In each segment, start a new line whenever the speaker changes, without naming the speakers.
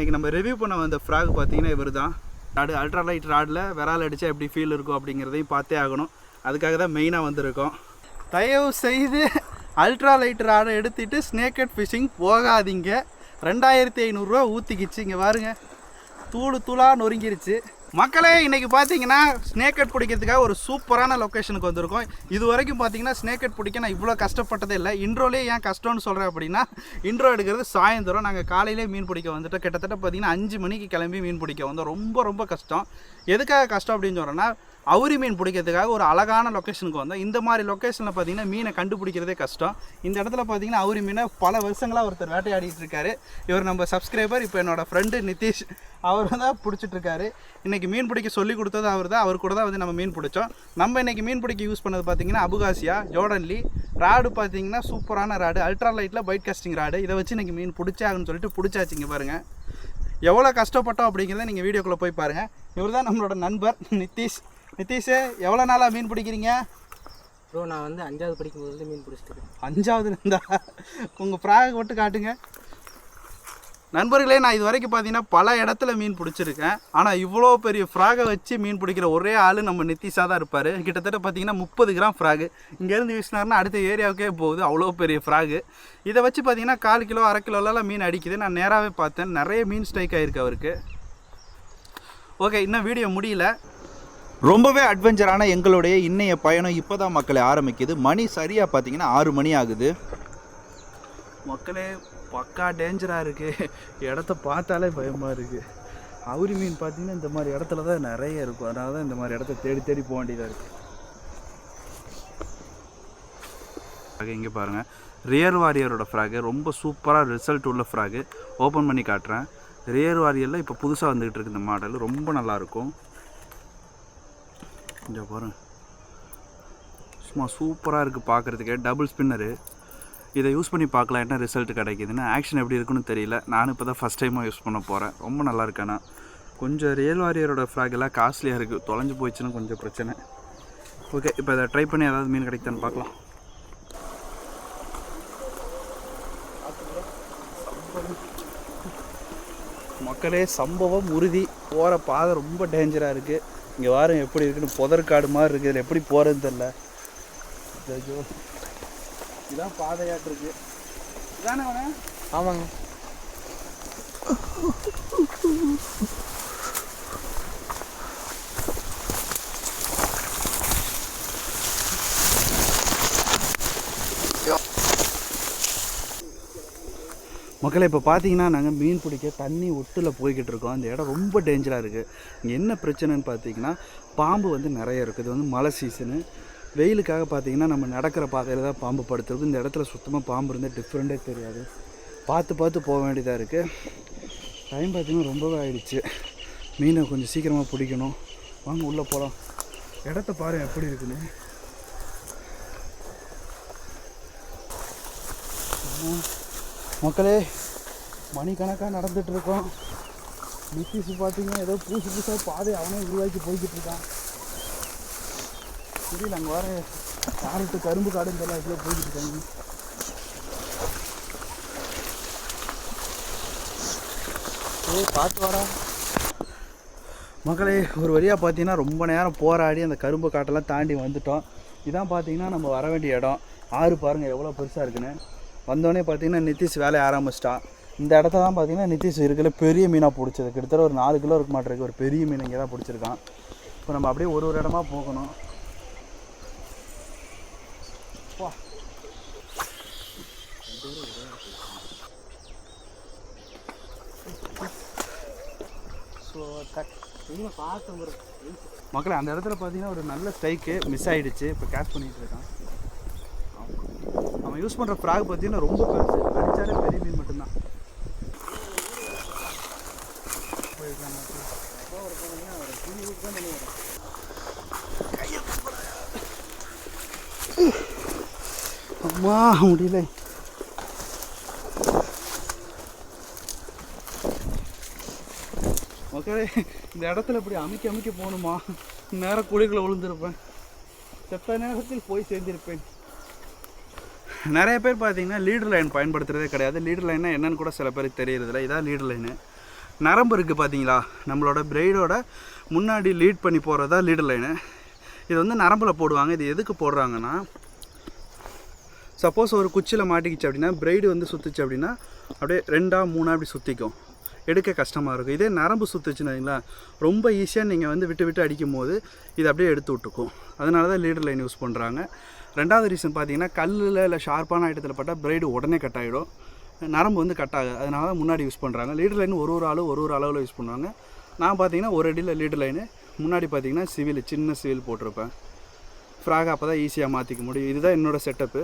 இன்றைக்கி நம்ம ரிவ்யூ பண்ண வந்த ஃப்ராக் பார்த்தீங்கன்னா இவர் தான் ராடு அல்ட்ரா லைட் ராடில் விரால் அடித்தா எப்படி ஃபீல் இருக்கும் அப்படிங்கிறதையும் பார்த்தே ஆகணும். அதுக்காக தான் மெயினாக வந்திருக்கோம். தயவு செய்து அல்ட்ரா லைட் ராடை எடுத்துகிட்டு ஸ்னேக்கட் ஃபிஷிங் போகாதீங்க. ரெண்டாயிரத்தி ஐநூறுரூவா ஊற்றிக்கிச்சு இங்கே பாருங்கள் தூளு தூளாக நொறுங்கிருச்சு. மக்களே இன்றைக்கி பார்த்தீங்கன்னா ஸ்னேக்கட் பிடிக்கிறதுக்காக ஒரு சூப்பரான லொக்கேஷனுக்கு வந்திருக்கோம். இது வரைக்கும் பார்த்தீங்கன்னா ஸ்னேக்கட் பிடிக்க நான் இவ்வளோ கஷ்டப்பட்டதே இல்லை. இன்ட்ரோலே ஏன் கஷ்டம்னு சொல்கிறேன் அப்படின்னா இன்ட்ரோ எடுக்கிறது சாயந்தரம். நாங்கள் காலையிலே மீன் பிடிக்க வந்துட்டோம். கிட்டத்தட்ட பார்த்தீங்கன்னா அஞ்சு மணிக்கு கிளம்பி மீன் பிடிக்க வந்தோம். ரொம்ப ரொம்ப கஷ்டம். எதுக்காக கஷ்டம் அப்படின்னு சொல்கிறேன்னா அவுரி மீன் பிடிக்கிறதுக்காக ஒரு அழகான லொக்கேஷனுக்கு வந்தோம். இந்த மாதிரி லொக்கேஷனில் பார்த்தீங்கன்னா மீனை கண்டுபிடிக்கிறதே கஷ்டம். இந்த இடத்துல பார்த்தீங்கன்னா அவுரி மீனை பல வருஷங்களாக ஒருத்தர் வேட்டையாடிட்டு இருக்காரு. இவர் நம்ம சப்ஸ்கிரைபர் இப்போ என்னோட ஃப்ரெண்டு நிதிஷ். அவர் தான் பிடிச்சிட்ருக்காரு இன்றைக்கி மீன் பிடிக்க சொல்லி கொடுத்தது அவர் தான். அவர் கூட தான் வந்து நம்ம மீன் பிடிச்சோம். நம்ம இன்றைக்கி மீன் பிடிக்க யூஸ் பண்ணது பார்த்தீங்கன்னா அபுகாசியா ஜோடன்லி ராடு பார்த்தீங்கன்னா சூப்பரான ராடு. அல்ட்ரா லைட்டில் பைட் காஸ்டிங் ராடு. இதை வச்சு இன்றைக்கி மீன் பிடிச்சாகன்னு சொல்லிட்டு பிடிச்சாச்சிங்க பாருங்கள் எவ்வளோ கஷ்டப்பட்டோம் அப்படிங்கிறத நீங்கள் வீடியோக்குள்ளே போய் பாருங்கள் இவர் தான் நம்மளோட நண்பர் நிதிஷ். நிதிஷ் எவ்வளோ நாளாக மீன் பிடிக்கிறீங்க?
ப்ரோ நான் வந்து அஞ்சாவது படிக்கும் போது மீன் பிடிச்சிட்டு இருக்கேன்.
அஞ்சாவதுல இருந்தா உங்கள் ஃப்ராக் மட்டும் காட்டுங்க. நண்பர்களே நான் இது வரைக்கும் பார்த்தீங்கன்னா பல இடத்துல மீன் பிடிச்சிருக்கேன். ஆனால் இவ்வளோ பெரிய ஃப்ராகை வச்சு மீன் பிடிக்கிற ஒரே ஆள் நம்ம நிதிஷாக தான் இருப்பார். கிட்டத்தட்ட பார்த்தீங்கன்னா முப்பது கிராம் ஃப்ராகு. இங்கேருந்து வீசினாருன்னா அடுத்த ஏரியாவுக்கே போகுது. அவ்வளோ பெரிய ஃப்ராகு. இதை வச்சு பார்த்தீங்கன்னா கால் கிலோ அரை கிலோலாம் மீன் அடிக்குது. நான் நேராகவே பார்த்தேன். நிறைய மீன் ஸ்ட்ரைக் ஆகிருக்கு அவருக்கு. ஓகே இன்னும் வீடியோ முடியல. ரொம்பவே அட்வென்ச்சரான எங்களுடைய இன்னைய பயணம் இப்போ தான் மக்களை ஆரம்பிக்குது. மணி சரியாக பார்த்தீங்கன்னா ஆறு மணி ஆகுது. மக்களே பக்கா டேஞ்சராக இருக்குது இடத்த பார்த்தாலே பயமாக இருக்குது அவுரி மீன் பார்த்தீங்கன்னா இந்த மாதிரி இடத்துல தான் நிறைய இருக்கும். அதனால தான் இந்த மாதிரி இடத்த தேடி தேடி போக வேண்டியதாக இருக்குது இங்கே பாருங்கள் ரியர் வாரியரோட ஃப்ராகு ரொம்ப சூப்பராக ரிசல்ட் உள்ள ஃப்ராகு ஓப்பன் பண்ணி காட்டுறேன். ரியர் வாரியரில் இப்போ புதுசாக வந்துக்கிட்டு இருக்கு இந்த மாடல் ரொம்ப நல்லாயிருக்கும் இங்கே பாருங்க சும்மா சூப்பராக இருக்குது பார்க்குறதுக்கே டபுள் ஸ்பின்னரு இதை யூஸ் பண்ணி பார்க்கலாம் என்ன ரிசல்ட் கிடைக்குதுன்னு. ஆக்ஷன் எப்படி இருக்குன்னு தெரியல. நானும் இப்போ தான் ஃபஸ்ட் டைமாக யூஸ் பண்ண போகிறேன் ரொம்ப நல்லா இருக்கு கொஞ்சம் ரியல் வாரியரோட ஃப்ராக் எல்லாம் காஸ்ட்லியாக இருக்குது தொலைஞ்சு போயிடுச்சுன்னா கொஞ்சம் பிரச்சனை. ஓகே இப்போ இதை ட்ரை பண்ணி ஏதாவது மீன் கிடைக்குதான்னு பார்க்கலாம். மக்களே சம்பவம் உறுதி. போகிற பாதை ரொம்ப டேஞ்சராக இருக்குது இங்கே வாரம் எப்படி இருக்குன்னு புதற்காடு மாதிரி இருக்குது இதில் எப்படி போகிறதுன்னு தெரில இதான் பாதையாட்டு இருக்கு. இதானே
ஆமாங்க.
மக்களை இப்போ பார்த்தீங்கன்னா நாங்கள் மீன் பிடிக்க தண்ணி ஒட்டில் போய்கிட்டு இருக்கோம். அந்த இடம் ரொம்ப டேஞ்சராக இருக்குது இங்கே என்ன பிரச்சனைன்னு பார்த்தீங்கன்னா பாம்பு வந்து நிறைய இருக்குது இது வந்து மழை சீசனு வெயிலுக்காக பார்த்தீங்கன்னா நம்ம நடக்கிற பாதையில் தான் பாம்பு படுத்துருக்கு இந்த இடத்துல சுத்தமாக பாம்பு இருந்தால் டிஃப்ரெண்ட்டே தெரியாது. பார்த்து பார்த்து போக வேண்டியதாக இருக்குது டைம் பார்த்தீங்கன்னா ரொம்பவே ஆயிடுச்சு. மீனை கொஞ்சம் சீக்கிரமாக பிடிக்கணும். வாங்க உள்ளே போகலாம் இடத்த பாரு எப்படி இருக்குன்னு. மக்களே மணிக்கணக்காக நடந்துகிட்ருக்கோம் இருக்கோம் பார்த்தீங்கன்னா ஏதோ புதுசு புதுசாக பாதை அவனே உருவாக்கி போய்கிட்டு இருக்கான். தெரியல அங்கே வர யார்கிட்ட கரும்பு காடுன்னு தெரியல எப்படியோ போய்கிட்டு இருக்காங்க. ஏய் பார்த்து வரா மக்களே ஒரு வழியாக பார்த்தீங்கன்னா ரொம்ப நேரம் போராடி அந்த கரும்பு காட்டெல்லாம் தாண்டி வந்துட்டோம். இதான் பார்த்தீங்கன்னா நம்ம வர வேண்டிய இடம். ஆறு பாருங்கள் எவ்வளோ பெருசாக இருக்குன்னு. வந்தோடனே பார்த்தீங்கன்னா நிதிஷ் வேலையை ஆரம்பிச்சிட்டான் இந்த இடத்த தான் பார்த்தீங்கன்னா நிதிஷ் இருக்கிற பெரிய மீனாக பிடிச்சது. கிட்டத்தட்ட ஒரு நாலு கிலோ இருக்க மாட்டிருக்கு. ஒரு பெரிய மீன் இங்கே தான் பிடிச்சிருக்கான். இப்போ நம்ம அப்படியே ஒரு ஒரு இடமா போகணும். மக்களை
ஸோ ஒரு
அந்த இடத்துல பார்த்தீங்கன்னா ஒரு நல்ல ஸ்ட்ரைக்கு மிஸ் ஆகிடுச்சு இப்போ கேட்ச் பண்ணிகிட்டு இருக்கான். அவன் யூஸ் பண்ணுற ஃப்ராக் பார்த்தீங்கன்னா ரொம்ப பெருசு. அடித்தாலே பெரிய மீன் மட்டும்தான். அம்மா முடியல. மக்களே இந்த இடத்துல இப்படி அமைக்க அமைக்க போகணுமா? நேரம் குழிகளை விழுந்திருப்பேன். செத்த நேரத்தில் போய் சேர்ந்திருப்பேன். நிறைய பேர் பார்த்தீங்கன்னா லீடர் லைன் பயன்படுத்துறதே கிடையாது. லீடர் லைன்னா என்னென்னு கூட சில பேருக்கு தெரியறதில்ல. இதான் லீடர் லைனு நரம்பு இருக்குது பார்த்தீங்களா? நம்மளோட பிரெய்டோட முன்னாடி லீட் பண்ணி போகிறதா லீடர் லைனு இது வந்து நரம்பில் போடுவாங்க. இது எதுக்கு போடுறாங்கன்னா சப்போஸ் ஒரு குச்சியில் மாட்டிக்கிச்சு அப்படின்னா பிரைடு வந்து சுற்றுச்சு அப்படின்னா அப்படியே ரெண்டாக மூணாக அப்படி சுற்றிக்கும் எடுக்க கஷ்டமாக இருக்கும். இதே நரம்பு சுற்றுச்சுன்னு வைங்களேன். ரொம்ப ஈஸியாக நீங்கள் வந்து விட்டு விட்டு அடிக்கும் போது இது அப்படியே எடுத்து விட்டுக்கும். அதனால தான் லீடர் லைன் யூஸ் பண்ணுறாங்க ரெண்டாவது ரீசன் பார்த்தீங்கன்னா கல்லில் இல்லை ஷார்ப்பான ஐட்டத்தில் பட்டால் பிரைடு உடனே கட் ஆகிடும் நரம்பு வந்து கட் ஆகுது. அதனால தான் முன்னாடி யூஸ் பண்ணுறாங்க லீடர் லைன் ஒரு ஒரு அளவு ஒரு ஒரு அளவில் யூஸ் பண்ணுவாங்க. நான் பார்த்தீங்கன்னா ஒரு அடியில் லீடர் லைனு முன்னாடி பார்த்தீங்கன்னா சிவில் சின்ன சிவில் போட்டிருப்பேன். ஃப்ராக் அப்போ தான் ஈஸியாக மாற்றிக்க முடியும். இதுதான் என்னோடய செட்டப்பு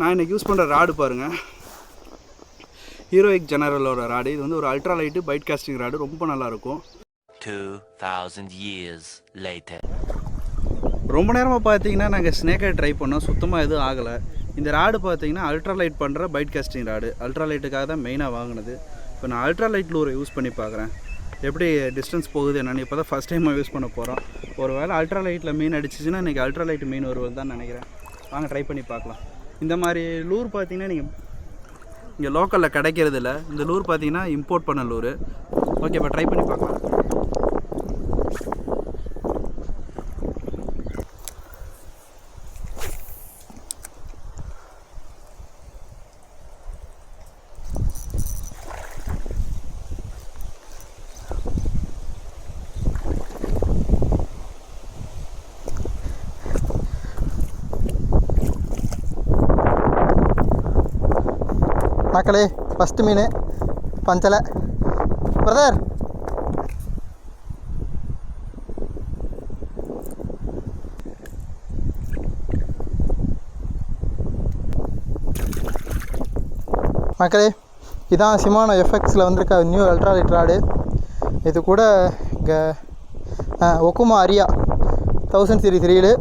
நான் இன்றைக்கி யூஸ் பண்ணுற ராடு பாருங்கள் ஹீரோயிக் ஜெனரலோட ராடு இது வந்து ஒரு ultra light bait casting rod ரொம்ப நல்லாயிருக்கும்
2000 years later.
ரொம்ப நேரமாக பார்த்தீங்கன்னா நாங்கள் ஸ்னேக்கை ட்ரை பண்ணோம். சுத்தமாக எதுவும் ஆகலை. இந்த ராடு பார்த்தீங்கன்னா அல்ட்ரா லைட் பண்ணுற பைட் காஸ்டிங் ராடு அல்ட்ரா லைட்டுக்காக தான் மெயினாக வாங்கினது. இப்போ நான் அல்ட்ரா லைட் லூரை யூஸ் பண்ணி பார்க்குறேன் எப்படி டிஸ்டன்ஸ் போகுது என்னென்னு இப்போ தான் ஃபஸ்ட் டைமாக யூஸ் பண்ண போகிறோம் ஒரு வேளை அல்ட்ரா லைட்டில் மீன் அடிச்சிச்சுன்னா இன்றைக்கி அல்ட்ரா லைட் மீன் வருவது தான் நினைக்கிறேன். வாங்க ட்ரை பண்ணி பார்க்கலாம் இந்த மாதிரி லூர் பார்த்தீங்கன்னா நீங்கள் இங்கே லோக்கலில் கிடைக்கிறது இல்லை இந்த லூர் பார்த்தீங்கன்னா இம்போர்ட் பண்ண லூர் ஓகே இப்போ ட்ரை பண்ணி பார்க்கலாம்
மக்களே ஃபஸ்ட்டு மீன். பஞ்சலை. பிரதர் மக்களே இதான் சிமானோ எஃப்எக்ஸில் வந்திருக்க நியூ அல்ட்ராலைட் ராடு. இது கூட இங்கே Okuma Aria thousand series reel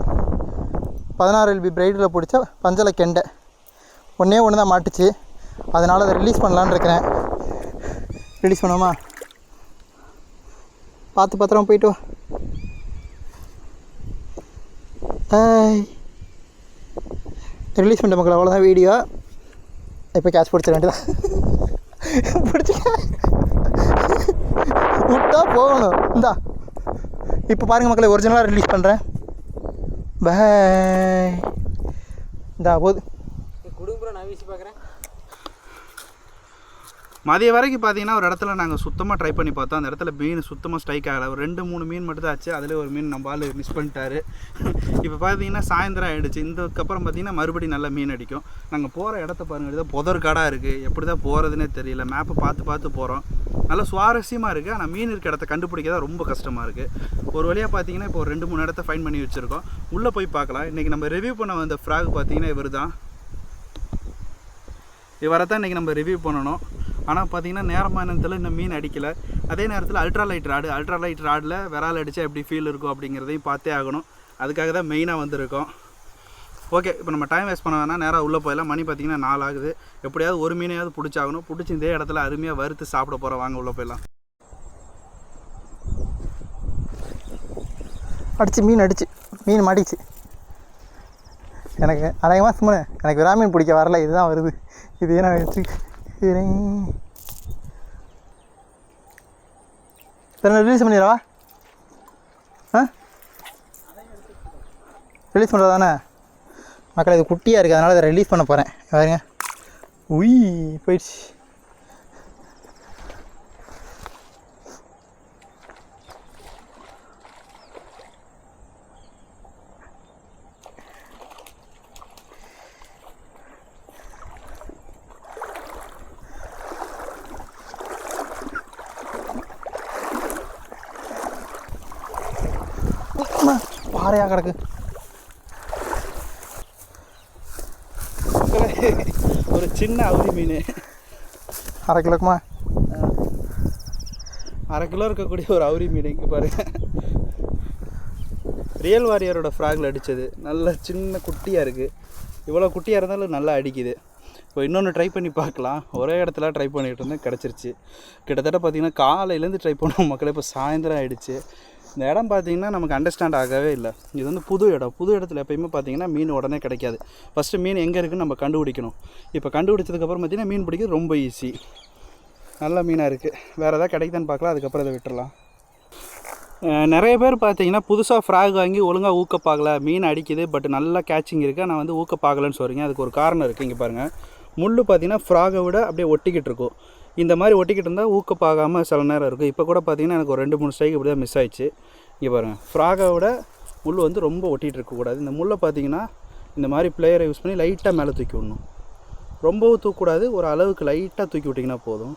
பதினாறு எல்பி பிரைடில் பிடிச்ச பஞ்சலை கெண்டை. ஒன்றே ஒன்று தான் மாட்டுச்சு. அதனால் அதை ரிலீஸ் பண்ணலான்னு இருக்கிறேன். ரிலீஸ் பண்ணுவோமா பார்த்து பத்திரமா போயிட்டு வா. ரிலீஸ் பண்ணிட்ட மக்கள் அவ்வளோதான் வீடியோ இப்போ கேஷ் பிடிச்சிட வேண்டியதான் பிடிச்சிட்டேன் விட்டா போகணும். இந்தா. இப்போ பாருங்கள் மக்களை ஒரிஜினலாக ரிலீஸ் பண்ணுறேன் பாய் இந்தா போகுது
குடும்பம் நான் வீசி பார்க்குறேன்
மதிய வரைக்கும் பார்த்தீங்கன்னா ஒரு இடத்துல நாங்கள் சுத்தமாக ட்ரை பண்ணி பார்த்தோம். அந்த இடத்துல மீன் சுத்தமாக ஸ்ட்ரைக் ஆகலை. ஒரு ரெண்டு மூணு மீன் மட்டும் தான் ஆச்சு. அதில் ஒரு மீன் நம்ம ஆள் மிஸ் பண்ணிட்டாரு. இப்போ பார்த்தீங்கன்னா சாயந்தரம் ஆகிடுச்சு இதுக்கப்புறம் பார்த்தீங்கன்னா மறுபடியும் நல்லா மீன் அடிக்கும். நாங்கள் போகிற இடத்த பாருங்க. இது புதர் காடாக இருக்குது எப்படி தான் போகிறதுனே தெரியல மேப்பை பார்த்து பார்த்து போகிறோம் நல்லா சுவாரஸ்யமாக இருக்குது ஆனால் மீன் இருக்க இடத்த கண்டுபிடிக்க தான் ரொம்ப கஷ்டமாக இருக்குது ஒரு வழியாக பார்த்தீங்கன்னா இப்போ ஒரு ரெண்டு மூணு இடத்த ஃபைன் பண்ணி வச்சுருக்கோம். உள்ளே போய் பார்க்கலாம். இன்றைக்கி நம்ம ரிவ்யூ பண்ண வந்த ஃப்ராக் பார்த்தீங்கன்னா இவர் தான் இவரை தான் இன்றைக்கி நம்ம ரிவ்யூ பண்ணணும். ஆனால் பார்த்தீங்கன்னா நேரமாக நேரத்தில் இன்னும் மீன் அடிக்கலை. அதே நேரத்தில் ultra light rod ultra light ராடில் விரால் அடித்தா எப்படி ஃபீல் இருக்கும் அப்படிங்கிறதையும் பார்த்தே ஆகணும். அதுக்காக தான் மெயினாக வந்திருக்கோம். ஓகே இப்போ நம்ம டைம் வேஸ்ட் பண்ண வேணாம். நேராக உள்ளே போயிடலாம். மணி பார்த்தீங்கன்னா நாலு ஆகுது. எப்படியாவது ஒரு மீனையாவது பிடிச்சாகணும். பிடிச்சி இதே இடத்துல அருமையாக வறுத்து சாப்பிட போகிறோம் வாங்க உள்ளே போயிடலாம்.
அடிச்சு மீன் அடிச்சு. மீன் மாட்டிச்சு எனக்கு அநேகமாக சும்மா எனக்கு விரா மீன் பிடிக்க வரல. இதுதான் வருது. இது ஏன்னா வச்சு சரி ரிலீஸ் பண்ணிடுறவா ஆ? ரிலீஸ் பண்ணுறது தானே? மக்கள் இது குட்டியாக இருக்குது அதனால் இதை ரிலீஸ் பண்ண போகிறேன் பாருங்க. உய் போயிடுச்சு அம்மா, பாறையாக கிடக்கு.
ஒரு சின்ன அவுரி மீன்.
அரை கிலோக்குமா?
அரை கிலோ இருக்கக்கூடிய ஒரு அவுரி மீன் இங்கே பாருங்க ரியல் வாரியரோட ஃப்ராகில் அடித்தது நல்ல சின்ன குட்டியாக இருக்குது இவ்வளோ குட்டியாக இருந்தாலும் நல்லா அடிக்குது. இப்போ இன்னொன்று ட்ரை பண்ணி பார்க்கலாம். ஒரே இடத்துல ட்ரை பண்ணிகிட்டு இருந்தேன் கிடச்சிருச்சு. கிட்டத்தட்ட பார்த்தீங்கன்னா காலையிலேருந்து ட்ரை பண்ணோம். மக்களே இப்போ சாயந்தரம் ஆயிடுச்சு. இந்த இடம் பார்த்தீங்கன்னா நமக்கு அண்டர்ஸ்டாண்ட் ஆகவே இல்லை. இது வந்து புது இடம். புது இடத்துல எப்பயுமே பார்த்தீங்கன்னா மீன் உடனே கிடைக்காது. ஃபஸ்ட்டு மீன் எங்கே இருக்குன்னு நம்ம கண்டுபிடிக்கணும். இப்போ கண்டுபிடிச்சதுக்கப்புறம் பார்த்திங்கன்னா மீன் பிடிக்கிறது ரொம்ப ஈஸி நல்ல மீனாக இருக்குது வேறு எதாவது கிடைக்குதான்னு பார்க்கலாம். அதுக்கப்புறம் இதை விட்டுறலாம். நிறைய பேர் பார்த்தீங்கன்னா புதுசாக ஃப்ராக் வாங்கி ஒழுங்காக ஊக்கப்பாகல. மீன் அடிக்குது பட் நல்லா கேட்சிங் இருக்குது நான் வந்து ஊக்கப்பாகலன்னு சொல்கிறீங்க அதுக்கு ஒரு காரணம் இருக்குது இங்கே பாருங்கள் முள் பார்த்தீங்கன்னா ஃப்ராகை விட அப்படியே ஒட்டிக்கிட்டு இருக்கும். இந்த மாதிரி ஒட்டிக்கிட்டு இருந்தால் ஊக்கப்பாகாமல் சில நேரம் இருக்கும். இப்போ கூட பார்த்தீங்கன்னா எனக்கு ஒரு ரெண்டு மூணு ஸ்ட்ரைக் இப்படி தான் மிஸ் ஆயிடுச்சு. இங்கே பாருங்கள் ஃப்ராகோட முள் வந்து ரொம்ப ஒட்டிகிட்டு இருக்கக்கூடாது இந்த முள்ளை பார்த்தீங்கன்னா இந்த மாதிரி பிளேயரை யூஸ் பண்ணி லைட்டாக மேலே தூக்கி விடணும். ரொம்பவும் தூக்கக்கூடாது ஒரு அளவுக்கு லைட்டாக தூக்கி விட்டிங்கன்னா போதும்.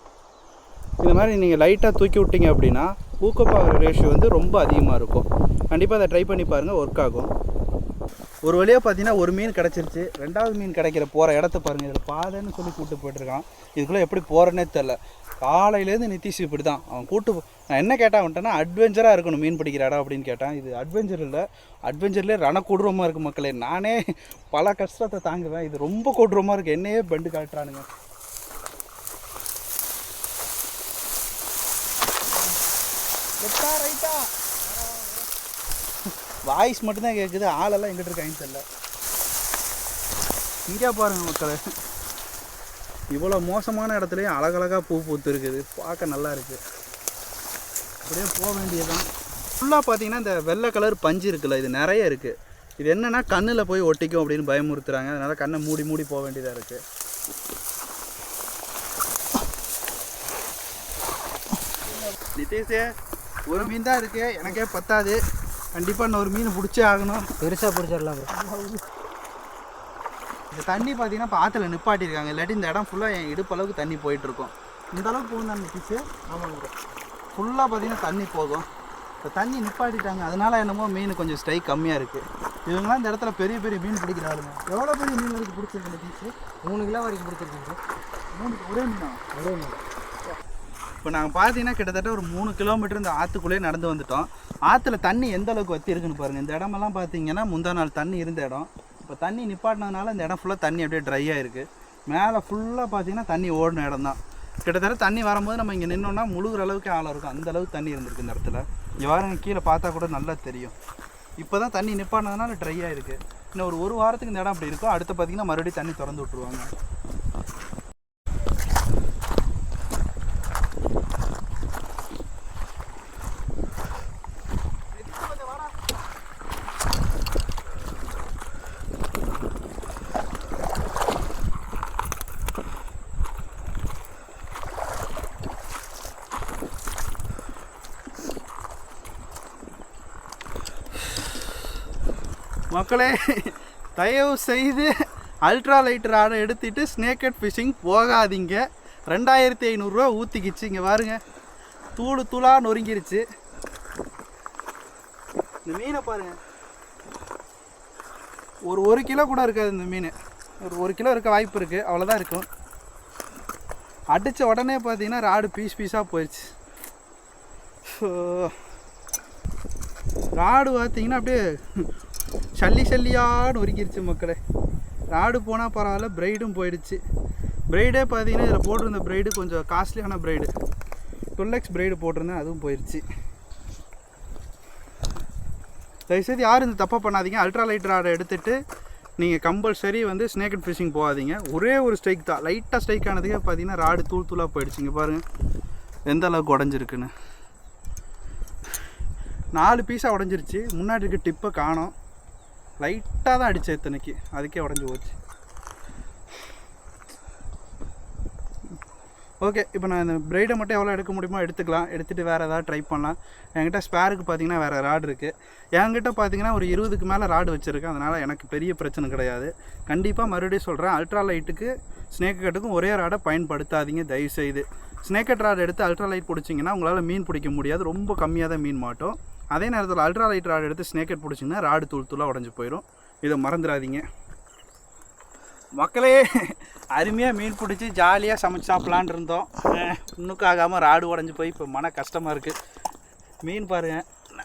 இந்த மாதிரி நீங்கள் லைட்டாக தூக்கி விட்டீங்க அப்படின்னா ஊக்கப்பாகிற ரேஷியோ வந்து ரொம்ப அதிகமாக இருக்கும். கண்டிப்பாக அதை ட்ரை பண்ணி பாருங்கள் ஒர்க் ஆகும். ஒரு வழியாக பார்த்தீங்கன்னா ஒரு மீன் கிடச்சிருச்சு. ரெண்டாவது மீன் கிடைக்கிற போகிற இடத்த பாருங்கள் இதில் பாதைன்னு சொல்லி கூப்பிட்டு போயிட்டுருக்கான். இதுக்குள்ளே எப்படி போகிறேன்னே தெரில காலையிலேருந்து நிதிஷ் இப்படி தான் அவன் கூட்டு நான் என்ன கேட்டான் வந்துட்டேன்னா அட்வென்ச்சராக இருக்கணும் மீன் பிடிக்கிற இடம் அப்படின்னு கேட்டான். இது அட்வென்ச்சர் இல்லை. அட்வென்ச்சர்லேயே ரண கொடூரமாக இருக்குது மக்களே. நானே பல கஷ்டத்தை தாங்குவேன். இது ரொம்ப கொடூரமாக இருக்குது என்னையே பெண்டு காட்டுறானுங்க. ரைட்டா வாய்ஸ் மட்டும்தான் கேட்குது ஆளெல்லாம் எங்கிட்ட இருக்காங்கன்னு தெரில இங்கே பாருங்க மக்களை. இவ்வளோ மோசமான இடத்துலையும் அழகழகாக பூ பூத்து இருக்குது பார்க்க நல்லா இருக்குது அப்படியே போக வேண்டியதுதான். ஃபுல்லாக பார்த்தீங்கன்னா இந்த வெள்ளை கலர் பஞ்சு இருக்குல்ல இது நிறைய இருக்குது இது என்னென்னா கண்ணில் போய் ஒட்டிக்கும் அப்படின்னு பயமுறுத்துறாங்க. அதனால் கண்ணை மூடி மூடி போக வேண்டியதாக இருக்குது நிதேஷே ஒரு மீன் தான் இருக்கு. எனக்கே பத்தாது. கண்டிப்பாக இன்னொரு மீன் பிடிச்சே ஆகணும்.
பெருசாக பிடிச்சிடலாம்
இந்த தண்ணி பார்த்தீங்கன்னா இப்போ ஆற்றுல நிப்பாட்டியிருக்காங்க. இல்லாட்டி இந்த இடம் ஃபுல்லாக என் இடுப்பு அளவுக்கு தண்ணி போயிட்டு இருக்கும் இந்த அளவுக்கு போகும் தான் நிதிச்சு
ஆமாங்க
ஃபுல்லாக பார்த்தீங்கன்னா தண்ணி போகும் இப்போ தண்ணி நிப்பாட்டிட்டாங்க. அதனால என்னமோ மீன் கொஞ்சம் ஸ்ட்ரைக் கம்மியாக இருக்குது இவங்களாம் இந்த இடத்துல பெரிய பெரிய மீன் பிடிக்கிறாளுங்க. எவ்வளோ பெரிய மீன் வரைக்கும் பிடிச்சிருக்கு நிதிச்சு
மூணு கிலோ வரைக்கும் பிடிச்சிருக்கீங்க
மூணு ஒரே மீனா?
ஒரே மீன்.
இப்போ நாங்கள் பார்த்தீங்கன்னா கிட்டத்தட்ட ஒரு மூணு கிலோமீட்டர் இந்த ஆற்றுக்குள்ளேயே நடந்து வந்துட்டோம். ஆற்றுல தண்ணி எந்த அளவுக்கு வத்தி இருக்குன்னு பாருங்கள் இந்த இடமெல்லாம் பார்த்தீங்கன்னா முந்தா நாள் தண்ணி இருந்த இடம். இப்போ தண்ணி நிப்பாட்டினதுனால இந்த இடம் ஃபுல்லாக தண்ணி அப்படியே ட்ரை ஆகிருக்கு மேலே ஃபுல்லாக பார்த்தீங்கன்னா தண்ணி ஓடின இடம் தான். கிட்டத்தட்ட தண்ணி வரும்போது நம்ம இங்கே நின்னோம்னா முழுகிற அளவுக்கு ஆழம் இருக்கும். அந்த அளவுக்கு தண்ணி இருந்திருக்கு இந்த இடத்துல. இங்கே கீழே பார்த்தா கூட நல்லா தெரியும். இப்போ தான் தண்ணி நிப்பாட்டினதுனால ட்ரை ஆகிருக்கு இன்னும் ஒரு ஒரு வாரத்துக்கு இந்த இடம் அப்படி இருக்கும் அடுத்து பார்த்தீங்கன்னா மறுபடியும் தண்ணி திறந்து விட்ருவாங்க மக்களே தயவு செய்து அல்ட்ரா லைட் ராடை எடுத்துட்டு ஸ்னேக்கட் ஃபிஷிங் போகாதீங்க. ரெண்டாயிரத்தி ஐநூறுரூவா ஊற்றிக்கிச்சு இங்கே பாருங்க. தூளு தூளாக நொறுங்கிருச்சு. இந்த மீனை பாருங்க. ஒரு ஒரு கிலோ கூட இருக்காது இந்த மீன். ஒரு ஒரு கிலோ இருக்க வாய்ப்பு இருக்குது அவ்வளோதான் இருக்கும். அடித்த உடனே பார்த்தீங்கன்னா ராடு பீஸ் பீஸாக போயிடுச்சு ஸோ ராடு பார்த்தீங்கன்னா அப்படியே சல்லி சல்லியான்னு உருக்கிருச்சு மக்களே. ராடு போனால் பரவாயில்ல பிரைடும் போயிடுச்சு. பிரைடே பார்த்தீங்கன்னா இதில் போட்டிருந்த பிரைடு கொஞ்சம் காஸ்ட்லியான பிரைடு டுவெல் லேக்ஸ் பிரைடு போட்டிருந்தேன் அதுவும் போயிடுச்சு தயவுசெய்து யாரும் இந்த தப்பாக பண்ணாதீங்க. அல்ட்ரா லைட் ராடை எடுத்துகிட்டு நீங்கள் கம்பல்சரி வந்து ஸ்னேக்கட் ஃபிஷிங் போகாதீங்க. ஒரே ஒரு ஸ்ட்ரைக் தான். லைட்டாக ஸ்ட்ரைக் ஆனதுக்கே பார்த்தீங்கன்னா ராடு தூள் தூளாக போயிடுச்சுங்க பாருங்கள் எந்த அளவுக்கு உடஞ்சிருக்குன்னு. நாலு பீஸாக உடஞ்சிருச்சு. முன்னாடி இருக்க டிப்பை காணோம். லைட்டாக தான் அடித்தேன் இத்தனைக்கு. அதுக்கே உடஞ்சி போச்சு. ஓகே இப்போ நான் இந்த பிரைடை மட்டும் எவ்வளோ எடுக்க முடியுமோ எடுத்துக்கலாம். எடுத்துகிட்டு வேறு ஏதாவது ட்ரை பண்ணலாம். என்கிட்ட ஸ்பேருக்கு பார்த்தீங்கன்னா வேறு ராடு இருக்குது என்கிட்ட பார்த்தீங்கன்னா ஒரு இருபதுக்கு மேலே ராடு வச்சுருக்கேன். அதனால் எனக்கு பெரிய பிரச்சனை கிடையாது. கண்டிப்பாக மறுபடியும் சொல்கிறேன் அல்ட்ரா லைட்டுக்கு ஸ்னேக் கட்டுக்கும் ஒரே ராடை பயன்படுத்தாதீங்க. தயவுசெய்து. ஸ்னேக்கட் ராடு எடுத்து அல்ட்ரா லைட் பிடிச்சிங்கன்னா உங்களால் மீன் பிடிக்க முடியாது. ரொம்ப கம்மியாக தான் மீன் மாட்டோம். அதே நேரத்தில் அல்ட்ரா லைட் ராடு எடுத்து ஸ்னேக்கெட் பிடிச்சிங்கன்னா ராடு தூள் தூளாக உடஞ்சி போயிடும் இதை மறந்துடாதீங்க. மக்களே அருமையாக மீன் பிடிச்சி ஜாலியாக சமைச்சு சாப்பிட்லான் இருந்தோம். இன்னுக்காகாமல் ஆகாமல் ராடு உடஞ்சி போய் இப்போ மன கஷ்டமாக இருக்குது மீன் பாருங்கள் நல்லா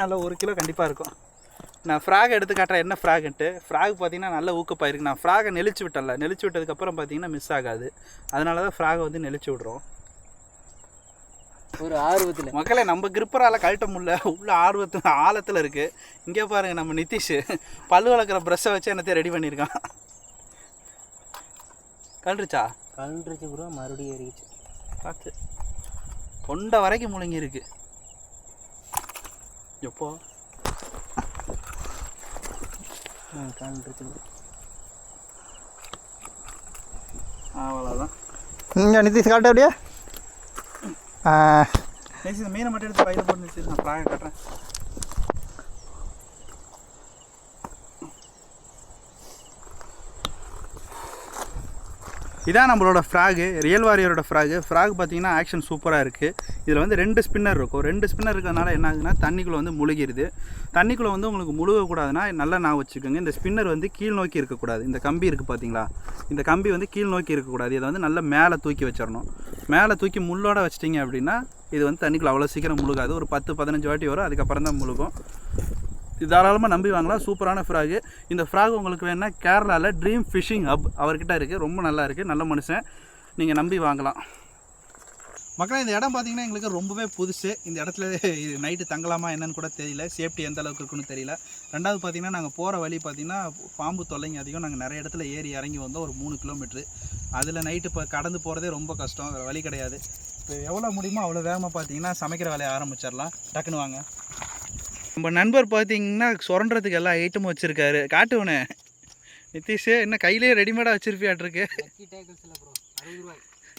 நல்ல ஒரு கிலோ கண்டிப்பாக இருக்கும். நான் ஃப்ராக் எடுத்து காட்டுறேன். என்ன ஃப்ராகுன்ட்டு ஃப்ராக் பார்த்தீங்கன்னா நல்ல ஊக்கப்பாயிருக்கு. நான் ஃப்ராகை நெளிச்சு விட்டேன்ல நெளிச்சு விட்டதுக்கப்புறம் பார்த்தீங்கன்னா மிஸ் ஆகாது. அதனால தான் ஃப்ராகை வந்து நெளிச்சு விட்றோம்.
ஒரு ஆர்வத்தில்.
மக்களே நம்ம கிரிப்பரால் கழட்ட முடியல. உள்ள ஆர்வத்து ஆழத்தில் இருக்குது இங்கே பாருங்க நம்ம நிதிஷ். பல்லு வளர்க்குற ப்ரெஷ்ஷை வச்சு என்னத்தையும் ரெடி பண்ணியிருக்கான். கழுடுச்சா
கலண்டுருச்சு ப்ரோ மறுபடியும் ஏறிச்சு
பார்த்து. தொண்டை வரைக்கும் முழுங்கி இருக்கு எப்போ இருக்குது அவ்வளோதான்
இங்கே நிதிஷ் காட்ட அப்படியே?
மீனை மட்டும் எடுத்து பையில போட்டு நிறுத்தி நான் ப்ராக கட்டுறேன். இதான் நம்மளோட ஃப்ராகு ரியல் வாரியரோட ஃப்ராகு ஃப்ராக் பார்த்தீங்கன்னா ஆக்ஷன் சூப்பராக இருக்குது இதில் வந்து ரெண்டு ஸ்பின்னர் இருக்கும். ரெண்டு ஸ்பின்னர் இருக்கிறதுனால என்ன ஆகுதுன்னா தண்ணிக்குள்ளே வந்து முழுகிருது. தண்ணிக்குள்ளே வந்து உங்களுக்கு முழுகக்கூடாதுன்னா நல்லா நான் வச்சுக்கோங்க. இந்த ஸ்பின்னர் வந்து கீழ் நோக்கி இருக்கக்கூடாது. இந்த கம்பி இருக்குது பார்த்தீங்களா? இந்த கம்பி வந்து கீழ் நோக்கி இருக்கக்கூடாது. இதை வந்து நல்லா மேலே தூக்கி வச்சிடணும். மேலே தூக்கி முள்ளோட வச்சிட்டிங்க அப்படின்னா இது வந்து தண்ணிக்குள்ள அவ்வளோ சீக்கிரம் முழுகாது. ஒரு பத்து பதினஞ்சு வாட்டி வரும். அதுக்கப்புறம் தான் முழுகும். தாராளமாக நம்பி வாங்கலாம். சூப்பரான ஃப்ராகு. இந்த ஃப்ராக் உங்களுக்கு வேணால் கேரளாவில் ட்ரீம் ஃபிஷிங் ஹப் அவர்கிட்ட இருக்குது ரொம்ப நல்லா இருக்குது நல்ல மனுஷன். நீங்கள் நம்பி வாங்கலாம். மக்களே இந்த இடம் பார்த்தீங்கன்னா எங்களுக்கு ரொம்பவே புதுசு. இந்த இடத்துல நைட்டு தங்கலாமா என்னன்னு கூட தெரியல. சேஃப்டி எந்த அளவுக்கு இருக்குன்னு தெரியல. ரெண்டாவது பார்த்தீங்கன்னா நாங்கள் போகிற வழி பார்த்தீங்கன்னா பாம்பு தொல்லைங்க அதிகம். நாங்கள் நிறைய இடத்துல ஏறி இறங்கி வந்தோம். ஒரு மூணு கிலோமீட்ரு அதில் நைட்டு இப்போ கடந்து போகிறதே ரொம்ப கஷ்டம். வேறு வழி கிடையாது. இப்போ எவ்வளோ முடியுமோ அவ்வளோ வேகமாக பார்த்தீங்கன்னா சமைக்கிற வேலையை ஆரம்பிச்சிடலாம். டக்குன்னு வாங்க. நம்ம நண்பர் பார்த்தீங்கன்னா சுரண்டுறதுக்கு எல்லா ஐட்டமும் வச்சுருக்காரு. காட்டுவனே நிதிஷ் என்ன கையிலே ரெடிமேடாக வச்சுருப்பியாட்ருக்கு.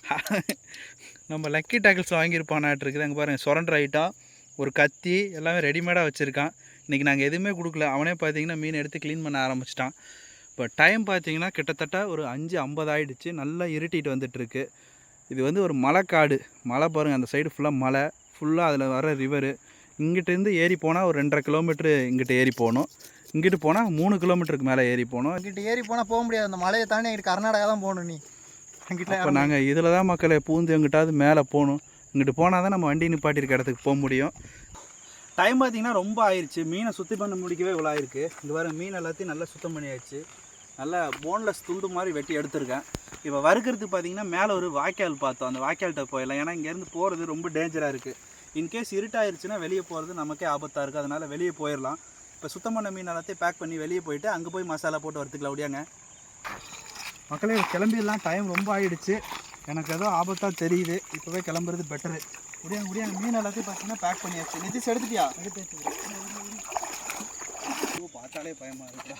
நம்ம லக்கி டேக்கிள்ஸ் வாங்கியிருப்பானாட்ருக்குது அங்கே பாருங்கள் சுரண்டுற ஐட்டம் ஒரு கத்தி எல்லாமே ரெடிமேடாக வச்சுருக்கான். இன்றைக்கி நாங்கள் எதுவுமே கொடுக்கல. அவனே பார்த்தீங்கன்னா மீன் எடுத்து க்ளீன் பண்ண ஆரம்பிச்சிட்டான். இப்போ டைம் பார்த்தீங்கன்னா கிட்டத்தட்ட ஒரு அஞ்சு ஐம்பது ஆயிடுச்சு. நல்லா இருட்டிட்டு வந்துட்டுருக்கு இது வந்து ஒரு மலைக்காடு. மலை பாருங்கள் அந்த சைடு ஃபுல்லாக மலை. ஃபுல்லாக அதில் வர ரிவரு இங்கிட்டேருந்து ஏறி போனால் ஒரு ரெண்டரை கிலோமீட்ரு இங்கிட்ட ஏறி போகணும். இங்கிட்டு போனால் மூணு கிலோமீட்டருக்கு மேலே ஏறி போகணும்.
அங்கிட்ட ஏறி போனால் போக முடியாது. அந்த மலையை தாண்டி எங்கிட்ட கர்நாடகா தான் போகணும் நீ.
அப்போ நாங்கள் இதில் தான் மக்களை பூந்து எங்கிட்டாவது மேலே போகணும். இங்கிட்டு போனால் தான் நம்ம வண்டி நிப்பாட்டிருக்க இடத்துக்கு போக முடியும். டைம் பார்த்தீங்கன்னா ரொம்ப ஆயிடுச்சு மீனை சுத்தி பண்ண முடிக்கவே இவ்வளோ ஆயிருக்கு. இந்த வாரம் மீன் எல்லாத்தையும் நல்லா சுத்தம் பண்ணியாச்சு. நல்லா போன்லெஸ் துண்டு மாதிரி வெட்டி எடுத்திருக்கேன். இப்போ வறுக்கிறதுக்கு பார்த்தீங்கன்னா மேலே ஒரு வாய்க்கால் பார்த்தோம். அந்த வாய்க்கால்கிட்ட போயிடலாம். ஏன்னா இங்கேருந்து போகிறது ரொம்ப டேஞ்சராக இருக்குது இன்கேஸ் இருட்டாயிருச்சுன்னா வெளியே போகிறது நமக்கே ஆபத்தாக இருக்குது அதனால் வெளியே போயிடலாம் இப்போ சுத்தம் பண்ண மீன் எல்லாத்தையும் பேக் பண்ணி வெளியே போயிட்டு அங்கே போய் மசாலா போட்டு வரத்துக்கலாம் அப்படியாங்க? மக்களே கிளம்பிடலாம் டைம் ரொம்ப ஆயிடுச்சு. எனக்கு ஏதோ ஆபத்தாக தெரியுது. இப்போவே கிளம்புறது பெட்டரு முடியாங்க முடியாங்க மீன் எல்லாத்தையும் பார்த்தீங்கன்னா பேக் பண்ணியாச்சு. நிதிஷ் எடுத்துட்டியா? பூ பார்த்தாலே பயமாக இருக்குடா.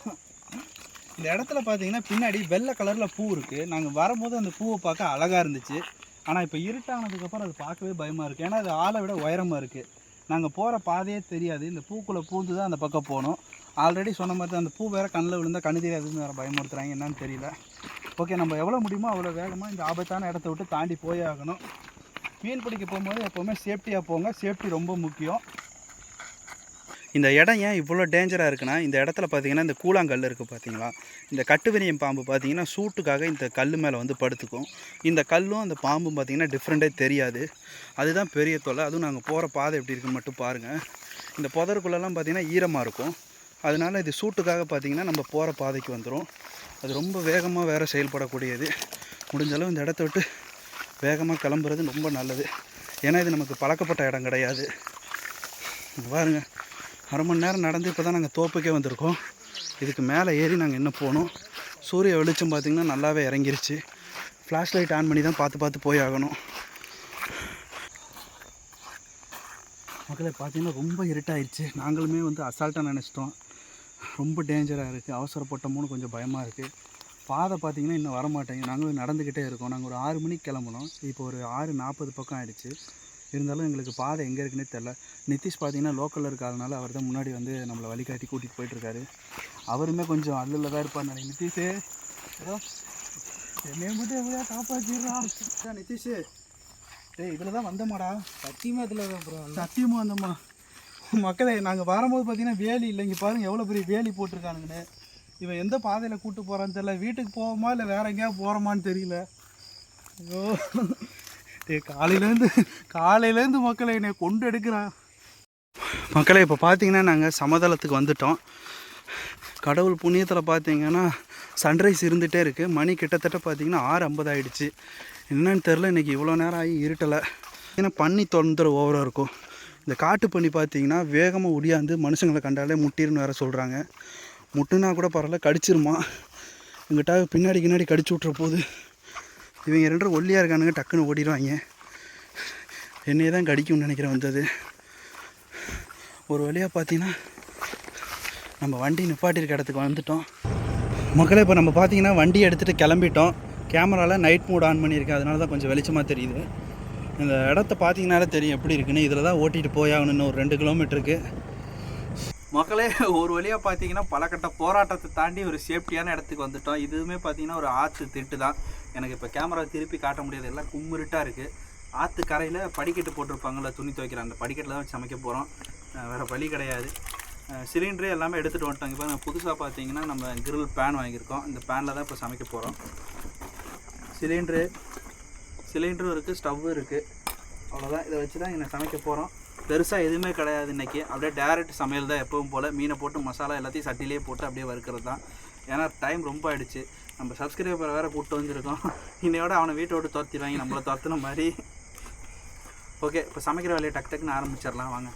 இந்த இடத்துல பார்த்தீங்கன்னா பின்னாடி வெள்ளை கலரில் பூ இருக்குது நாங்கள் வரும்போது அந்த பூவை பார்க்க அழகாக இருந்துச்சு. ஆனால் இப்போ இருட்டானதுக்கப்புறம் அது பார்க்கவே பயமாக இருக்குது ஏன்னா அது ஆளை விட உயரமாக இருக்குது நாங்கள் போகிற பாதையே தெரியாது. இந்த பூக்குள்ளே பூந்து தான் அந்த பக்கம் போகணும். ஆல்ரெடி சொன்ன மாதிரி தான் அந்த பூ வேறு கண்ணில் விழுந்தால் கண்ணு தெரியாதுன்னு வேறு பயமுறுத்துறாங்க. என்னன்னு தெரியல. ஓகே நம்ம எவ்வளோ முடியுமோ அவ்வளோ வேகமாக இந்த ஆபத்தான இடத்த விட்டு தாண்டி போயே ஆகணும். மீன் பிடிக்க போகும்போது எப்போவுமே சேஃப்டியாக போங்க. சேஃப்டி ரொம்ப முக்கியம். இந்த இடம் ஏன் இவ்வளோ டேஞ்சராக இருக்குன்னா இந்த இடத்துல பார்த்தீங்கன்னா இந்த கூழாங்கல் இருக்குது பார்த்தீங்களா? இந்த கட்டுவிரியம் பாம்பு பார்த்தீங்கன்னா சூட்டுக்காக இந்த கல் மேலே வந்து படுத்துக்கும். இந்த கல்லும் அந்த பாம்பும் பார்த்தீங்கன்னா டிஃப்ரெண்ட்டே தெரியாது. அதுதான் பெரிய தொல்லை. அதுவும் நாங்கள் போகிற பாதை எப்படி இருக்குன்னு மட்டும் பாருங்கள் இந்த புதருக்குள்ளெல்லாம் பார்த்தீங்கன்னா ஈரமாக இருக்கும். அதனால இது சூட்டுக்காக பார்த்தீங்கன்னா நம்ம போகிற பாதைக்கு வந்துடும் அது ரொம்ப வேகமாக வேறு செயல்படக்கூடியது. முடிஞ்ச அளவு இந்த இடத்த விட்டு வேகமாக கிளம்புறது ரொம்ப நல்லது. ஏன்னா இது நமக்கு பழக்கப்பட்ட இடம் கிடையாது. பாருங்கள் அரை மணி நேரம் நடந்து இப்போ தான் நாங்கள் தோப்புக்கே வந்திருக்கோம். இதுக்கு மேலே ஏறி நாங்கள் என்ன போகணும். சூரிய வெளிச்சம் பார்த்திங்கன்னா நல்லாவே இறங்கிருச்சு. ஃப்ளாஷ் லைட் ஆன் பண்ணி தான் பார்த்து பார்த்து போய் ஆகணும். மக்களே பார்த்தீங்கன்னா ரொம்ப இருட்டாயிருச்சு. நாங்களுமே வந்து அசால்ட்டாக நினச்சிட்டோம். ரொம்ப டேஞ்சராக இருக்குது அவசரப்பட்டோமோன்னு கொஞ்சம் பயமாக இருக்குது பாதை பார்த்தீங்கன்னா இன்னும் வரமாட்டேங்க நாங்களும் நடந்துக்கிட்டே இருக்கோம். நாங்கள் ஒரு ஆறு மணிக்கு கிளம்புனோம். இப்போ ஒரு ஆறு நாற்பது பக்கம் ஆகிடுச்சு இருந்தாலும் எங்களுக்கு பாதை எங்கே இருக்குன்னே தெரில நிதிஷ் பார்த்தீங்கன்னா லோக்கலில் இருக்காதனால அவர் தான் முன்னாடி வந்து நம்மளை வழிகாட்டி கூட்டிகிட்டு போயிட்டுருக்காரு அவருமே கொஞ்சம் அல்லில் தான் இருப்பார் நினைக்கிறேன். நிதிஷே ஏதோ என்னைய மட்டும் எப்படியா காப்பாற்றிடுறா நிதிஷ் டேய் இதில் தான் வந்தோமாடா
சத்தியமாக இதில் தான் ப்ரோ
சத்தியமாக வந்தோம்மா. மக்களே நாங்கள் வரும்போது பார்த்தீங்கன்னா வேலி இல்லை. இங்கே பாருங்கள் எவ்வளோ பெரிய வேலி போட்டிருக்கானுங்கன்னு. இவன் எந்த பாதையில் கூட்டு போகிறான்னு தெரியல. வீட்டுக்கு போவோமா இல்லை வேற எங்கேயா போகிறோமான்னு தெரியல. ஐயோ. காலையிலேருந்து காலையிலேருந்து மக்களை என்னை கொண்டு எடுக்கிறான் மக்களை இப்போ பார்த்தீங்கன்னா நாங்கள் சமதளத்துக்கு வந்துட்டோம். கடவுள் புண்ணியத்தில் பார்த்தீங்கன்னா சன்ரைஸ் இருந்துகிட்டே இருக்குது மணி கிட்டத்தட்ட பார்த்தீங்கன்னா ஆறு ஐம்பது ஆகிடுச்சு என்னன்னு தெரில இன்றைக்கி இவ்வளோ நேரம் ஆகி இருட்டலை. ஏன்னா பன்னி தொந்தரவு ஓவராக இருக்கும். இந்த காட்டு பண்ணி பார்த்தீங்கன்னா வேகமாக ஒடியாந்து மனுஷங்களை கண்டாலே முட்டிருன்னு வேறு சொல்கிறாங்க முட்டுனா கூட பரவாயில்ல கடிச்சிருமா? எங்கிட்ட பின்னாடி பின்னாடி கடிச்சு விட்ற போது இவங்க ரெண்டும் ஒல்லியாக இருக்கானுங்க டக்குன்னு ஓடிடுவாங்க. என்னையே தான் கடிக்கும்னு நினைக்கிறேன் வந்தது. ஒரு வழியாக பார்த்தீங்கன்னா நம்ம வண்டி நிப்பாட்டிருக்க இடத்துக்கு வந்துட்டோம். மக்களே இப்போ நம்ம பார்த்தீங்கன்னா வண்டி எடுத்துகிட்டு கிளம்பிட்டோம். கேமராவில் நைட் மோட் ஆன் பண்ணியிருக்கேன் அதனால தான் கொஞ்சம் வெளிச்சமாக தெரியுது. இந்த இடத்த பார்த்தீங்கனாலே தெரியும் எப்படி இருக்குன்னு. இதில் தான் ஓட்டிகிட்டு போயாகணும் இன்னும் ஒரு ரெண்டு கிலோமீட்டருக்கு. மக்களே ஒரு வழியாக பார்த்தீங்கன்னா பலகட்ட போராட்டத்தை தாண்டி ஒரு சேஃப்டியான இடத்துக்கு வந்துட்டோம். இதுவுமே பார்த்தீங்கன்னா ஒரு ஆற்று திட்டு தான். எனக்கு இப்போ கேமரா திருப்பி காட்ட முடியாது. எல்லாம் கும்மிருட்டாக இருக்குது ஆற்று கரையில் படிக்கட்டு போட்டிருப்பாங்கள்ல துணி துவைக்கிற அந்த படிக்கட்டில் தான் வச்சு சமைக்க போகிறோம் வேறு வழி கிடையாது. சிலிண்டரு எல்லாமே எடுத்துகிட்டு வந்துட்டோம். இப்போ புதுசாக பார்த்தீங்கன்னா நம்ம கிரில் பேன் வாங்கியிருக்கோம். இந்த பேனில் தான் இப்போ சமைக்க போகிறோம் சிலிண்ட்ரு சிலிண்டரும் இருக்குது ஸ்டவ்வும் இருக்குது அவ்வளோதான் இதை வச்சு தான் இங்கே சமைக்க போகிறோம் பெருசாக எதுவுமே கிடையாது இன்றைக்கி அப்படியே டேரெக்ட் சமையல் தான் எப்பவும் போல். மீனை போட்டு மசாலா எல்லாத்தையும் சட்டிலேயே போட்டு அப்படியே வறுக்கிறது தான். ஏன்னா டைம் ரொம்ப ஆயிடுச்சு. நம்ம சப்ஸ்கிரைபரை வேறு கூப்பிட்டு வந்திருக்கோம். இன்னையோட அவனை வீட்டை விட்டு துரத்திடுவாங்க நம்மளை துரத்துன மாதிரி. ஓகே இப்போ சமைக்கிற வேலையை டக்கு டக்குன்னு ஆரம்பிச்சிடலாம் வாங்க.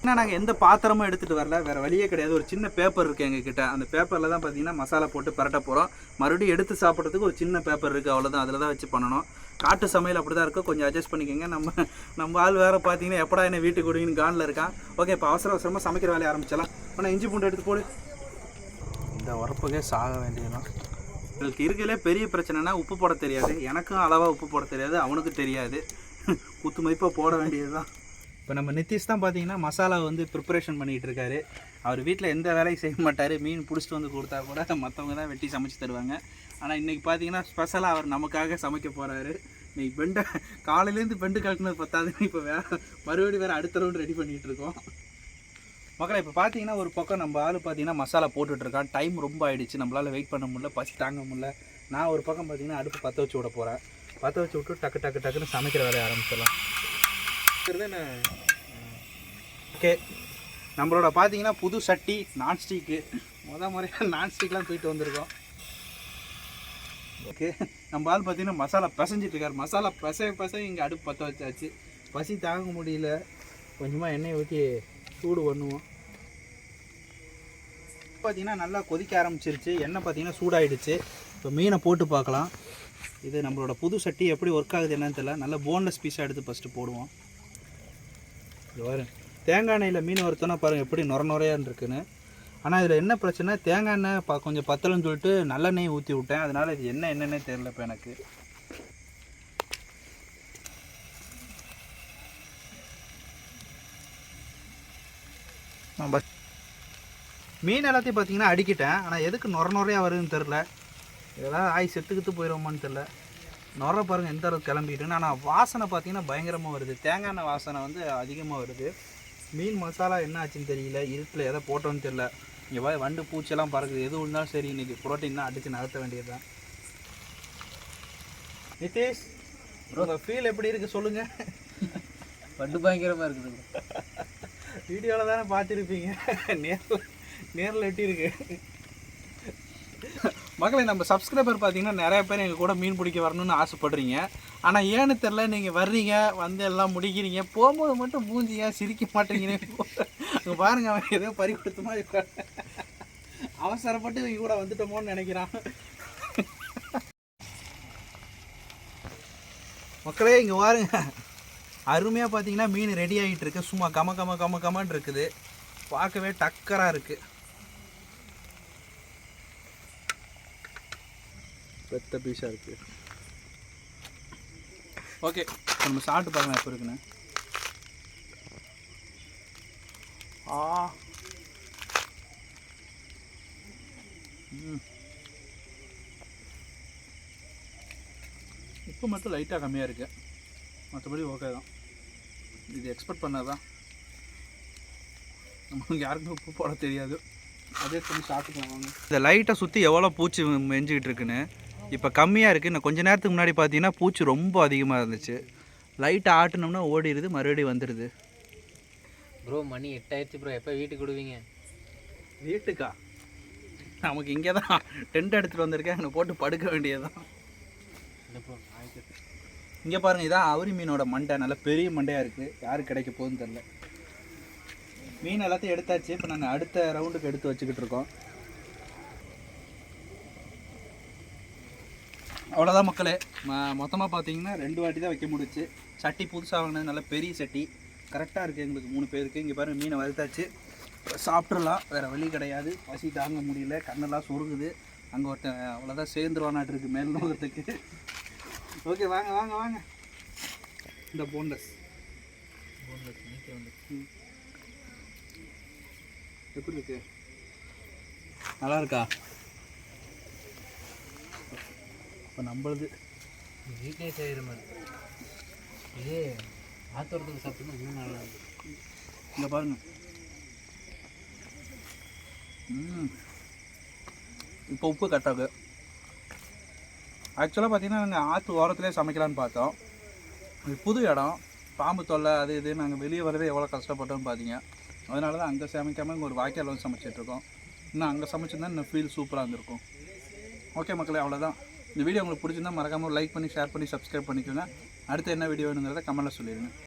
ஏன்னா நாங்கள் எந்த பாத்திரமும் எடுத்துகிட்டு வரல. வேறு வழியே கிடையாது. ஒரு சின்ன பேப்பர் இருக்குது எங்ககிட்ட. அந்த பேப்பரில் தான் பார்த்தீங்கன்னா மசாலா போட்டு பரட்ட போகிறோம் மறுபடியும் எடுத்து சாப்பிட்றதுக்கு ஒரு சின்ன பேப்பர் இருக்குது அவ்வளோதான் அதில் தான் வச்சு பண்ணணும். காட்டு சமையல் அப்படி தான் இருக்கும். கொஞ்சம் அட்ஜஸ்ட் பண்ணிக்கோங்க. நம்ம நம்ம ஆள் வேறு பார்த்தீங்கன்னா எப்படா என்ன வீட்டுக்கு விடுவீங்கன்னு கானில் இருக்கான். ஓகே இப்போ அவசர அவசரமாக சமைக்கிற வேலையை ஆரம்பிச்சிடலாம். ஆனால் இஞ்சி பூண்டு எடுத்து போடு. இந்த உரப்புக்கே சாக வேண்டியதுதான். இவங்களுக்கு இருக்கிறதுலே பெரிய பிரச்சனைனா உப்பு போட தெரியாது. எனக்கும் அளவாக உப்பு போட தெரியாது அவனுக்கும் தெரியாது. குத்து மதிப்பாக போட வேண்டியது தான் இப்போ நம்ம நிதிஷ் தான் பார்த்தீங்கன்னா மசாலா வந்து ப்ரிப்பரேஷன் பண்ணிகிட்டு இருக்காரு. அவர் வீட்டில் எந்த வேலையும் செய்ய மாட்டார். மீன் பிடிச்சிட்டு வந்து கொடுத்தா கூட மற்றவங்க தான் வெட்டி சமைச்சு தருவாங்க. ஆனால் இன்றைக்கி பார்த்தீங்கன்னா ஸ்பெஷலாக அவர் நமக்காக சமைக்க போகிறாரு இன்னைக்கு பெண்டை காலையிலேருந்து பெண்டு கலக்குனது பத்தாதுன்னு இப்போ வேறு மறுபடியும் வேறு அடுத்த ரவுண்ட் ரெடி பண்ணிகிட்டு இருக்கோம். மக்களை இப்போ பார்த்தீங்கன்னா ஒரு பக்கம் நம்ம ஆள் பார்த்தீங்கன்னா மசாலா போட்டுட்ருக்கான். டைம் ரொம்ப ஆகிடுச்சு நம்மளால் வெயிட் பண்ண முடியல. பசி தாங்க முடில நான் ஒரு பக்கம் பார்த்தீங்கன்னா அடுப்பு பற்ற வச்சு விட போகிறேன் பற்ற வச்சு விட்டு டக்கு டக்கு டக்குன்னு சமைக்கிற வேலையை ஆரம்பிச்சிடலாம். ஓகே. நம்மளோட பார்த்தீங்கன்னா புது சட்டி நான்ஸ்டிக்கு முத முறையாக நான்ஸ்டிக்லாம் போயிட்டு வந்திருக்கோம். ஓகே. நம்ம ஆள் பார்த்தீங்கன்னா மசாலா பிசைஞ்சிட்டு இருக்காரு. மசாலா பிசை பிசை இங்கே அடுப்பு பற்ற வச்சாச்சு. பசி தாங்க முடியல. கொஞ்சமாக எண்ணெய் ஊற்றி சூடு பண்ணுவோம். பார்த்தீங்கன்னா நல்லா கொதிக்க ஆரம்பிச்சிருச்சு. எண்ணெய் பார்த்தீங்கன்னா சூடாயிடுச்சு. இப்போ மீனை போட்டு பார்க்கலாம். இது நம்மளோட புது சட்டி எப்படி ஒர்க் ஆகுது என்னன்னு தெரியல. நல்லா போன்லெஸ் பீஸாக எடுத்து ஃபஸ்ட்டு போடுவோம். இது தேங்காய் எண்ணெயில் மீன் வறுத்தோன்னா பாருங்கள் எப்படி நுர நுறையான்னு இருக்குன்னு ஆனால் இதில் என்ன பிரச்சனை? தேங்காய் எண்ணெய் பா கொஞ்சம் பத்தலன்னு சொல்லிட்டு நல்லெண்ணெய் ஊற்றி விட்டேன். அதனால் இது என்ன என்னென்னே தெரில இப்போ எனக்கு. நம்ம மீன் எல்லாத்தையும் பார்த்தீங்கன்னா அடிக்கிட்டேன். ஆனால் எதுக்கு நுர நுறையாக வருதுன்னு தெரில இதெல்லாம் ஆய் செத்துக்கிட்டு போயிடுவோமான்னு தெரில நுர பாருங்கள் எந்த அளவுக்கு கிளம்பிட்டுன்னு. ஆனால் வாசனை பார்த்தீங்கன்னா பயங்கரமாக வருது. தேங்காய் எண்ணெய் வாசனை வந்து அதிகமாக வருது. மீன் மசாலா என்ன ஆச்சுன்னு தெரியல. இருட்டில் எதை போட்டோன்னு தெரில இங்கே வண்டு பூச்செல்லாம் பறக்குது. எது இருந்தாலும் சரி இன்றைக்கி புரோட்டீன் தான் அடித்து நகர்த்த வேண்டியது தான் நிதேஷ் உங்கள் ஃபீல் எப்படி இருக்குது சொல்லுங்கள்
பண்டு பயங்கரமாக இருக்குது.
வீடியோவில் தானே பார்த்துருப்பீங்க. நேரில் நேரில் எட்டி இருக்கு மக்களை நம்ம சப்ஸ்கிரைபர் பார்த்தீங்கன்னா நிறைய பேர் எங்கள் கூட மீன் பிடிக்க வரணும்னு ஆசைப்படுறீங்க. ஆனால் ஏன்னு தெரில நீங்கள் வர்றீங்க வந்து எல்லாம் முடிக்கிறீங்க. போகும்போது மட்டும் மூஞ்சியா சிரிக்க மாட்டேங்கிறீங்க அங்கே பாருங்க அவன் ஏதோ பறி கொடுத்த மாதிரி அவசரப்பட்டு இவங்க கூட வந்துட்டோமோன்னு நினைக்கிறான். மக்களே இங்கே பாருங்க. அருமையாக பார்த்தீங்கன்னா மீன் ரெடி ஆகிட்டு இருக்கு சும்மா கம கம கம கமன்னு இருக்குது. பார்க்கவே டக்கராக இருக்கு. பெத்த பீஸாக இருக்கு. ஓகே நம்ம சாப்பிட்டு பாருங்க எப்போ இருக்குன்னு. ஆ. உப்பு மட்டும் லைட்டாக கம்மியாக இருக்குது மற்றபடி ஓகே தான். இது எக்ஸ்பெக்ட் பண்ணது தான் நமக்கு யாருக்குமே உப்பு போட தெரியாது. அதே பண்ணி சாப்பிட்டுக்கலாம் வாங்க. இந்த லைட்டை சுற்றி எவ்வளோ பூச்சி மெஞ்சிக்கிட்டு இருக்குன்னு இப்போ கம்மியாக இருக்குது இன்னும் கொஞ்ச நேரத்துக்கு முன்னாடி பார்த்தீங்கன்னா பூச்சி ரொம்ப அதிகமாக இருந்துச்சு. லைட்டை ஆட்டினோம்னா ஓடிடுது மறுபடியும் வந்துடுது.
ப்ரோ மணி எட்டாயிடுச்சு ப்ரோ எப்போ வீட்டுக்கு விடுவீங்க?
வீட்டுக்கா? நமக்கு இங்கே தான் டென்ட் எடுத்துகிட்டு வந்திருக்கேன். அங்கே போட்டு படுக்க வேண்டியதுதான்.
இல்லை ப்ரோ நாளைக்கு
இங்கே பாருங்கள் இதான் அவரி மீனோட மண்டை. நல்ல பெரிய மண்டையாக இருக்குது யாருக்கு கிடைக்க போகுதுன்னு தெரில மீன் எல்லாத்தையும் எடுத்தாச்சு. இப்போ நாங்கள் அடுத்த ரவுண்டுக்கு எடுத்து வச்சுக்கிட்டு இருக்கோம். அவ்வளோதான் மக்களே. மொத்தமாக பார்த்தீங்கன்னா ரெண்டு வாட்டி தான் வைக்க முடிச்சு. சட்டி புதுசாக வாங்கினது நல்ல பெரிய சட்டி. கரெக்டாக இருக்குது எங்களுக்கு மூணு பேருக்கு. இங்கே பாருங்கள் மீனை வறுத்தாச்சு. சாப்பிட்றலாம் வேறு வழி கிடையாது. பசி தாங்க முடியல. கண்ணெல்லாம் சொருகுது. அங்கே ஒருத்தன் அவ்வளோதான் சேர்ந்துருவானாட்டு இருக்குது மேல் நோகத்துக்கு ஓகே வாங்க வாங்க வாங்க. இந்த போன்லெஸ் ம். எப்படி இருக்கு? நல்லா இருக்கா? இப்போ நம்மளுது.
வீட்டிலே செய்கிற மாதிரி. இது ஆத்தோரத்துக்கு சாப்பிட்டோம்னா இன்னும் நல்லா இருக்கும்
இங்கே பாருங்க. ம். இப்போ உப்பு கரெக்டாக ஆக்சுவலாக பார்த்தீங்கன்னா நாங்கள் ஆற்று ஓரத்துலேயே சமைக்கலான்னு பார்த்தோம். இது புது இடம். பாம்பு தொல்லை அது இது நாங்கள் வெளியே வரவே எவ்வளோ கஷ்டப்பட்டோம்னு பார்த்தீங்க அதனால தான் அங்கே சமைக்காமல் இங்கே ஒரு வாய்க்கால் வந்து சமைச்சிட்ருக்கோம் இன்னும் அங்கே சமைச்சிருந்தா இன்னும் ஃபீல் சூப்பராக இருந்திருக்கும். ஓகே மக்களே அவ்வளோதான் இந்த வீடியோ உங்களுக்கு பிடிச்சிருந்தா மறக்காமல் லைக் பண்ணி ஷேர் பண்ணி சப்ஸ்கிரைப் பண்ணிக்கோங்க. அடுத்து என்ன வீடியோ வேணுங்கிறத கமெண்ட்டில் சொல்லிடுங்க.